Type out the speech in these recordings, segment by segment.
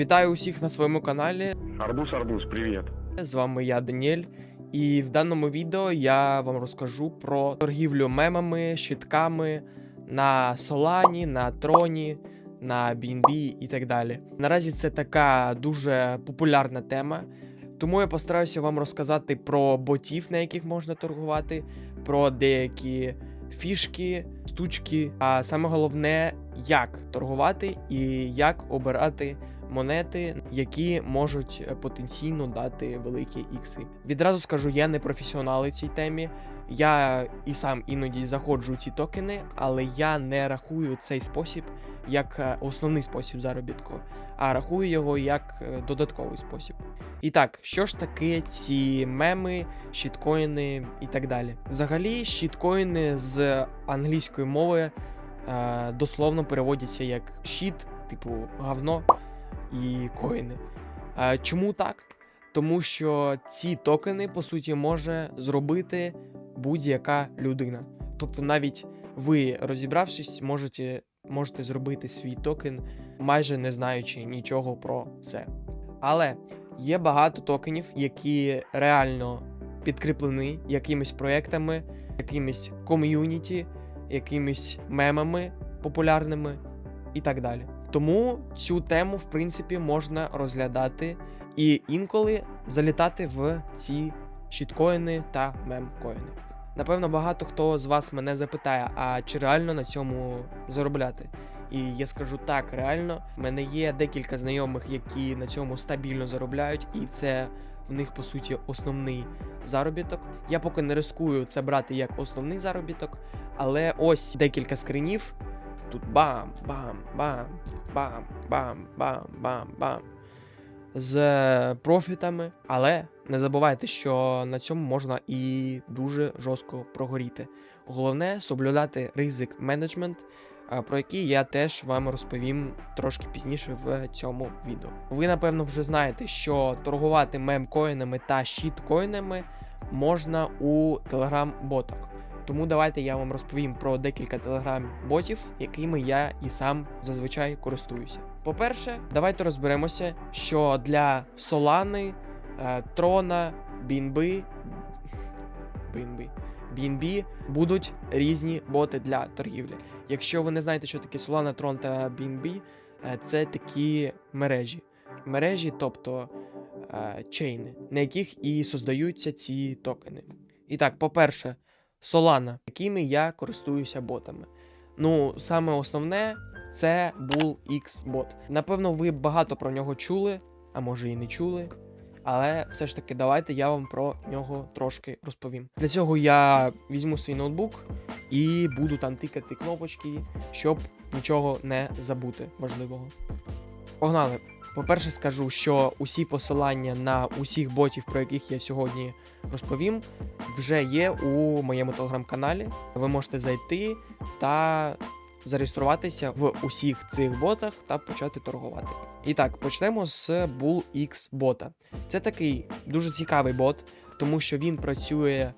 Вітаю усіх на своєму каналі. Арбуз, арбуз, привет. З вами я Даніель. І в даному відео я вам розкажу про торгівлю мемами, щитками на Солані, на Троні, на BNB і так далі. Наразі це така дуже популярна тема. Тому я постараюся вам розказати про ботів, на яких можна торгувати, про деякі фішки, штучки, а саме головне, як торгувати і як обирати монети, які можуть е, потенційно дати великі ікси. Відразу скажу, я не професіонал у цій темі. Я і сам іноді заходжу ці токени, але я не рахую цей спосіб як е, основний спосіб заробітку, а рахую його як е, додатковий спосіб. І так, що ж таке ці меми, щіткоїни і так далі? Взагалі, щіткоїни з англійської мови дословно переводяться як щит, типу говно і коїни. Чому так? Тому що ці токени, по суті, може зробити будь-яка людина. Тобто, навіть ви, розібравшись, можете, можете зробити свій токен, майже не знаючи нічого про це. Але є багато токенів, які реально підкріплені якимись проектами, якимись ком'юніті, якимись мемами популярними і так далі. Тому цю тему, в принципі, можна розглядати і інколи залітати в ці щіткоїни та мемкоїни. Напевно, багато хто з вас мене запитає, а чи реально на цьому заробляти? І я скажу так, реально, в мене є декілька знайомих, які на цьому стабільно заробляють, і це в них по суті основний заробіток. Я поки не рискую це брати як основний заробіток, але ось декілька скринів. Тут бам, бам, бам, бам, бам, бам, бам, бам. З профітами. Але не забувайте, що на цьому можна і дуже жорстко прогоріти. Головне соблюдати ризик менеджмент, про який я теж вам розповім трошки пізніше в цьому відео. Ви, напевно, вже знаєте, що торгувати мемкоїнами та щіткоїнами можна у телеграм-ботах. Тому давайте я вам розповім про декілька телеграм-ботів, якими я і сам зазвичай користуюся. По-перше, давайте розберемося, що для Solana, е, Трона, BNB, BNB, BNB будуть різні боти для торгівлі. Якщо ви не знаєте, що таке Solana, Tron та BNB, е, це такі мережі. Мережі, тобто е, чейни, на яких і создаються ці токени. І так, по-перше, Solana, якими я користуюся ботами. Ну, саме основне це BullX бот. Напевно, ви багато про нього чули, а може і не чули. Але все ж таки, давайте я вам про нього трошки розповім. Для цього я візьму свій ноутбук і буду там тикати кнопочки, щоб нічого не забути важливого. Погнали! По-перше, скажу, що усі посилання на усіх ботів, про яких я сьогодні розповім, вже є у моєму телеграм-каналі. Ви можете зайти та зареєструватися в усіх цих ботах та почати торгувати. І так, почнемо з BullX бота. Це такий дуже цікавий бот, тому що він працює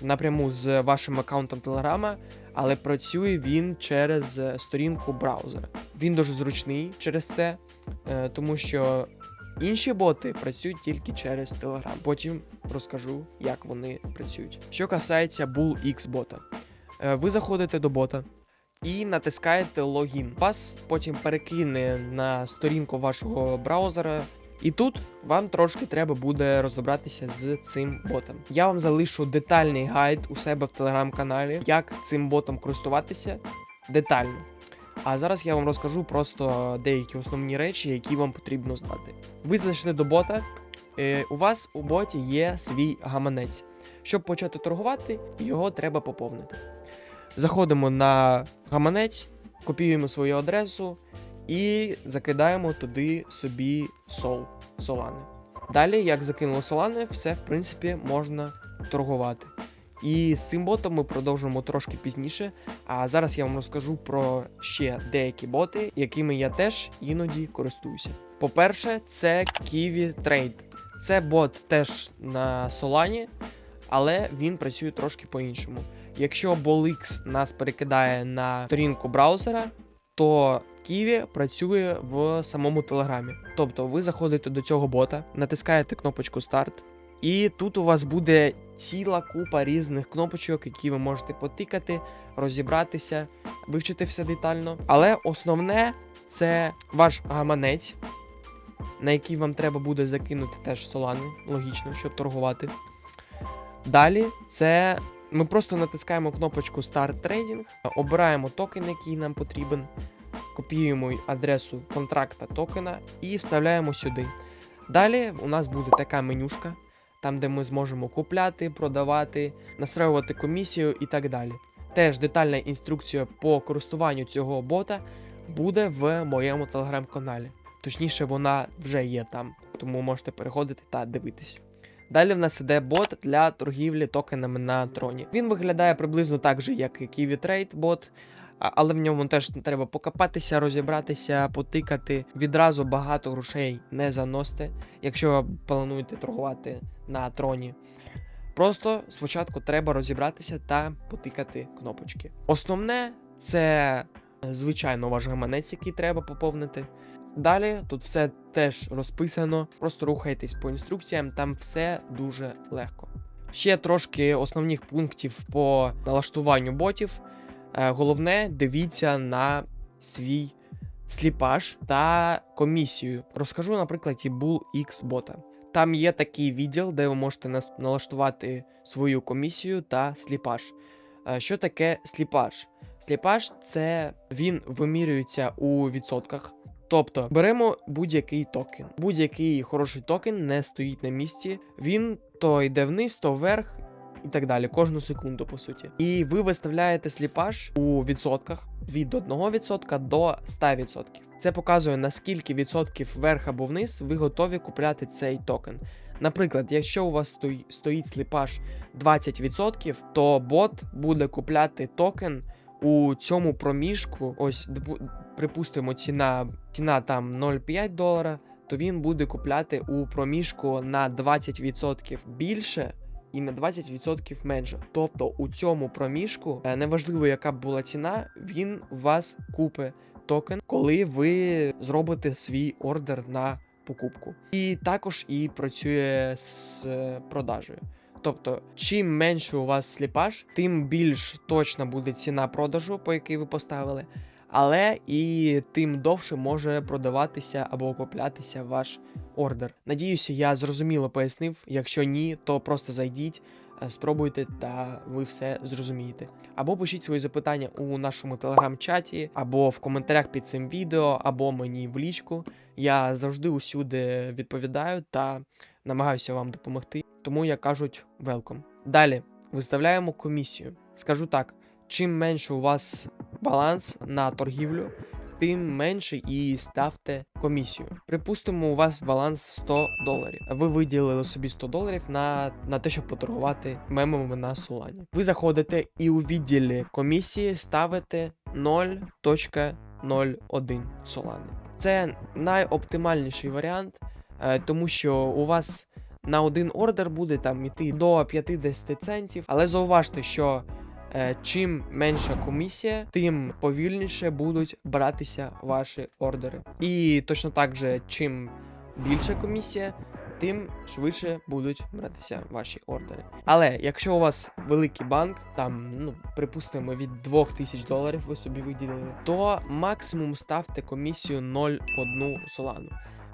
напряму з вашим аккаунтом Телеграма, але працює він через сторінку браузера. Він дуже зручний через це, тому що інші боти працюють тільки через Telegram. Потім розкажу, як вони працюють. Що касається BullX бота, Е, ви заходите до бота. І натискаєте логін. Вас потім перекине на сторінку вашого браузера. І тут вам трошки треба буде розібратися з цим ботом. Я вам залишу детальний гайд у себе в телеграм-каналі, як цим ботом користуватися детально. А зараз я вам розкажу просто деякі основні речі, які вам потрібно знати. Ви зайшли до бота. е, У вас у боті є свій гаманець. Щоб почати торгувати, його треба поповнити. Заходимо на гаманець, копіюємо свою адресу і закидаємо туди собі сол, солани. Далі, як закинули солани, все в принципі можна торгувати. І з цим ботом ми продовжимо трошки пізніше. А зараз я вам розкажу про ще деякі боти, якими я теж іноді користуюся. По-перше, це Kiwi Trade. Це бот теж на Solana, але він працює трошки по-іншому. Якщо Bolix нас перекидає на сторінку браузера, то Ківі працює в самому телеграмі. Тобто ви заходите до цього бота, натискаєте кнопочку старт, і тут у вас буде ціла купа різних кнопочок, які ви можете потикати, розібратися, вивчити все детально. Але основне це ваш гаманець, на який вам треба буде закинути теж солани, логічно, щоб торгувати. Далі це ми просто натискаємо кнопочку Start Trading, обираємо токен, який нам потрібен, копіюємо адресу контракта токена і вставляємо сюди. Далі у нас буде така менюшка, там де ми зможемо купляти, продавати, настраювати комісію і так далі. Теж детальна інструкція по користуванню цього бота буде в моєму телеграм-каналі. Точніше, вона вже є там, тому можете переходити та дивитись. Далі в нас іде бот для торгівлі токенами на троні. Він виглядає приблизно так же, як і Kiwi Trade бот, але в ньому теж треба покопатися, розібратися, потикати. Відразу багато грошей не заносите, якщо ви плануєте торгувати на троні. Просто спочатку треба розібратися та потикати кнопочки. Основне це, звичайно, ваш гаманець, який треба поповнити. Далі тут все теж розписано, просто рухайтесь по інструкціям, там все дуже легко. Ще трошки основних пунктів по налаштуванню ботів. Е, Головне, дивіться на свій сліпаж та комісію. Розкажу на прикладі BullX бота. Там є такий відділ, де ви можете налаштувати свою комісію та сліпаж. Е, Що таке сліпаж? Сліпаж це він вимірюється у відсотках. Тобто беремо будь-який токен. Будь-який хороший токен не стоїть на місці. Він то йде вниз, то вверх і так далі, кожну секунду, по суті. І ви виставляєте сліпаж у відсотках від 1% до 100%. Це показує наскільки відсотків вверх або вниз ви готові купляти цей токен. Наприклад, якщо у вас стоїть сліпаж 20%, то бот буде купляти токен у цьому проміжку. Ось припустимо, ціна, ціна там 0,5 долара, то він буде купляти у проміжку на 20% більше. І на 20% менше. Тобто у цьому проміжку, е, неважливо, яка б була ціна, він вас купить токен, коли ви зробите свій ордер на покупку. І також і працює з е, продажею. Тобто, чим менше у вас сліпаж, тим більш точна буде ціна продажу, по якій ви поставили, але і тим довше може продаватися або куплятися ваш ордер. Надіюся, я зрозуміло пояснив. Якщо ні, то просто зайдіть, е, спробуйте та ви все зрозумієте. Або пишіть свої запитання у нашому телеграм-чаті, або в коментарях під цим відео, або мені в лічку. Я завжди усюди відповідаю та намагаюся вам допомогти. Тому як кажуть, welcome. Далі виставляємо комісію. Скажу так: чим менше у вас баланс на торгівлю, тим менше і ставте комісію. Припустимо, у вас баланс 100 доларів. Ви виділили собі 100 доларів на, на те, щоб поторгувати мемами на Солані. Ви заходите і у відділі комісії ставите 0.01 Солани. Це найоптимальніший варіант, е, тому що у вас на один ордер буде там іти до 50 центів. Але зауважте, що чим менша комісія, тим повільніше будуть братися ваші ордери. І точно так же, чим більша комісія, тим швидше будуть братися ваші ордери. Але якщо у вас великий банк, там, ну, припустимо, від 2000 доларів ви собі виділили, то максимум ставте комісію 0,1 солану.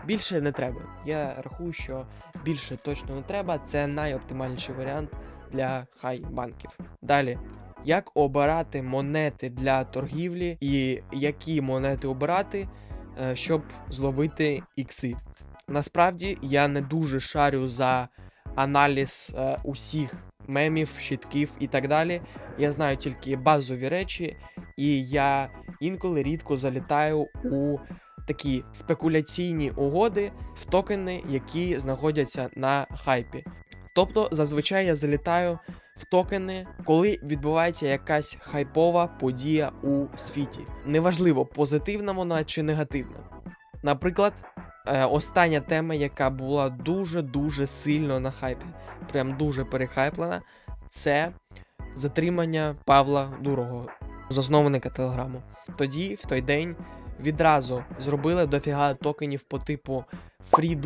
Більше не треба. Я рахую, що більше точно не треба. Це найоптимальніший варіант для хай банків. Далі. Як обирати монети для торгівлі і які монети обирати, е, щоб зловити ікси? Насправді я не дуже шарю за аналіз е, усіх мемів, щитків і так далі. Я знаю тільки базові речі, і я інколи рідко залітаю у такі спекуляційні угоди в токени, які знаходяться на хайпі. Тобто, зазвичай я залітаю в токени, коли відбувається якась хайпова подія у світі. Неважливо, позитивна вона чи негативна. Наприклад, е, остання тема, яка була дуже-дуже сильно на хайпі, прям дуже перехайплена, це затримання Павла Дурого, засновника Телеграму. Тоді, в той день, відразу зробили дофіга токенів по типу Free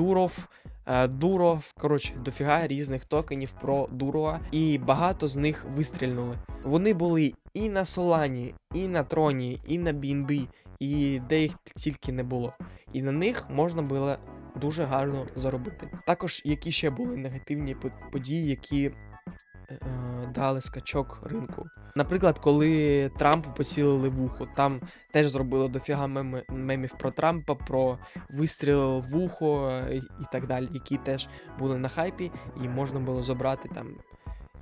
Е, коротше, дофіга різних токенів про Дурова, і багато з них вистрільнули. Вони були і на Солані, і на Троні, і на BNB, і де їх тільки не було. І на них можна було дуже гарно заробити. Також які ще були негативні по- події, які дали скачок ринку. Наприклад, коли Трампу поцілили в ухо, там теж зробили дофіга меми, мемів про Трампа, про вистріл в ухо е, і так далі, які теж були на хайпі, і можна було забрати там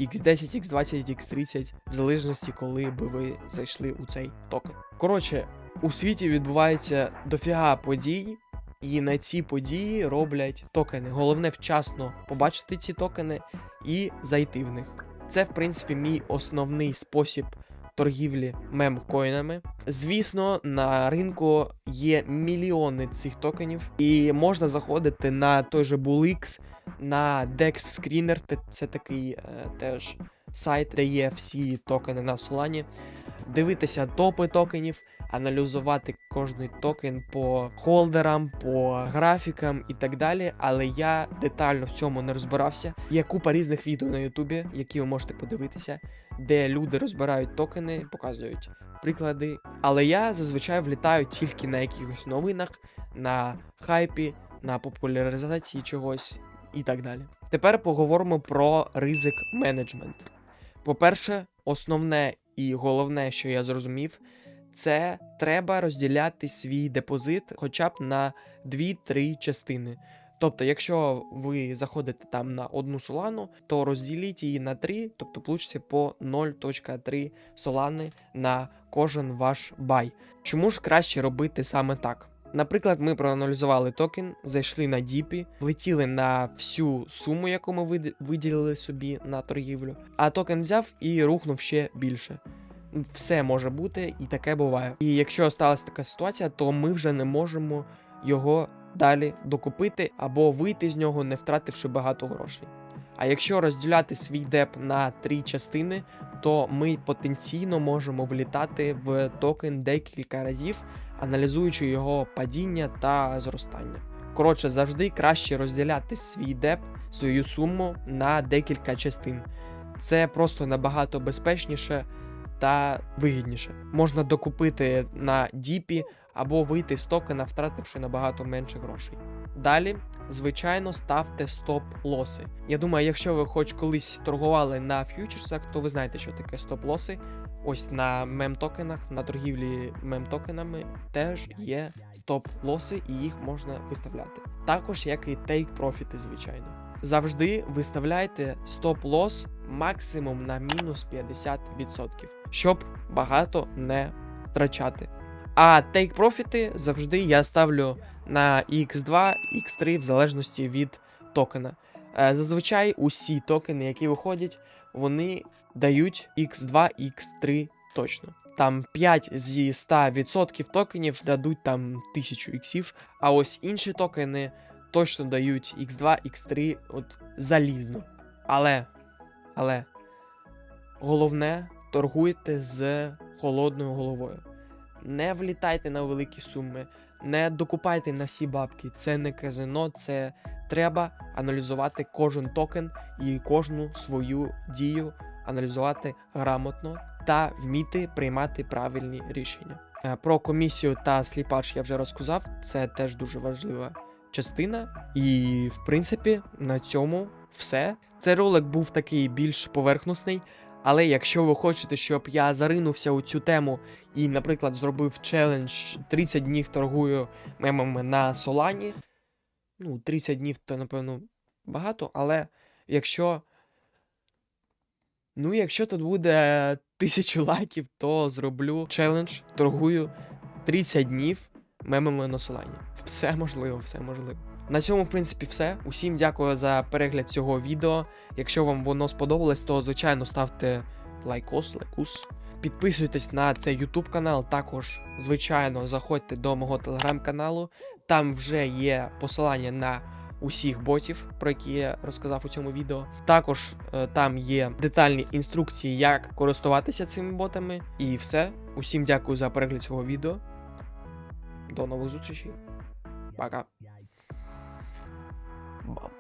X10, X20, X30, в залежності, коли би ви зайшли у цей токен. Коротше, у світі відбувається дофіга подій, і на ці події роблять токени. Головне вчасно побачити ці токени і зайти в них. Це, в принципі, мій основний спосіб торгівлі мемкоїнами. Звісно, на ринку є мільйони цих токенів, і можна заходити на той же BullX, на DEX Screener, це такий е, теж сайт, де є всі токени на Solana, дивитися топи токенів, аналізувати кожний токен по холдерам, по графікам і так далі. Але я детально в цьому не розбирався. Є купа різних відео на Ютубі, які ви можете подивитися, де люди розбирають токени, показують приклади. Але я зазвичай влітаю тільки на якихось новинах, на хайпі, на популяризації чогось і так далі. Тепер поговоримо про ризик менеджмент. По-перше, основне і головне, що я зрозумів, це треба розділяти свій депозит хоча б на 2-3 частини. Тобто, якщо ви заходите там на одну солану, то розділіть її на 3, тобто получиться по 0.3 солани на кожен ваш бай. Чому ж краще робити саме так? Наприклад, ми проаналізували токен, зайшли на діпі, влетіли на всю суму, яку ми виділили собі на торгівлю, а токен взяв і рухнув ще більше. Все може бути, і таке буває. І якщо сталася така ситуація, то ми вже не можемо його далі докупити або вийти з нього, не втративши багато грошей. А якщо розділяти свій деп на три частини, то ми потенційно можемо влітати в токен декілька разів, аналізуючи його падіння та зростання. Коротше, завжди краще розділяти свій деп, свою суму на декілька частин. Це просто набагато безпечніше та вигідніше. Можна докупити на діпі або вийти з токена, втративши набагато менше грошей. Далі, звичайно, ставте стоп-лоси. Я думаю, якщо ви хоч колись торгували на ф'ючерсах, то ви знаєте, що таке стоп-лоси. Ось на мем-токенах, на торгівлі мем-токенами теж є стоп-лоси, і їх можна виставляти. Також як і тейк-профіти, звичайно. Завжди виставляйте стоп-лос максимум на мінус 50%, щоб багато не втрачати. А тейк-профіти завжди я ставлю на X2, X3 в залежності від токена. Е, Зазвичай усі токени, які виходять, вони дають X2, X3 точно. Там 5 зі 100% токенів дадуть там 1000 іксів, а ось інші токени точно дають X2, X3 от залізно. Але, але головне торгуйте з холодною головою. Не влітайте на великі суми, не докупайте на всі бабки. Це не казино, це треба аналізувати кожен токен і кожну свою дію, аналізувати грамотно та вміти приймати правильні рішення. Е, Про комісію та сліпач я вже розказав, це теж дуже важлива частина. І, в принципі, на цьому все. Цей ролик був такий більш поверхностний. Але якщо ви хочете, щоб я заринувся у цю тему і, наприклад, зробив челендж 30 днів торгую мемами на Солані, ну, 30 днів то, напевно, багато, але якщо. Ну, якщо тут буде тисячу лайків, то зроблю челендж, торгую 30 днів мемами на Солані. Все можливо, все можливо. На цьому, в принципі, все. Усім дякую за перегляд цього відео. Якщо вам воно сподобалось, то звичайно ставте лайкос, лайкус. Підписуйтесь на цей YouTube канал. Також, звичайно, заходьте до мого телеграм-каналу. Там вже є посилання на усіх ботів, про які я розказав у цьому відео. Також е, там є детальні інструкції, як користуватися цими ботами. І все. Усім дякую за перегляд цього відео. До нових зустрічей. Пока. Bomb.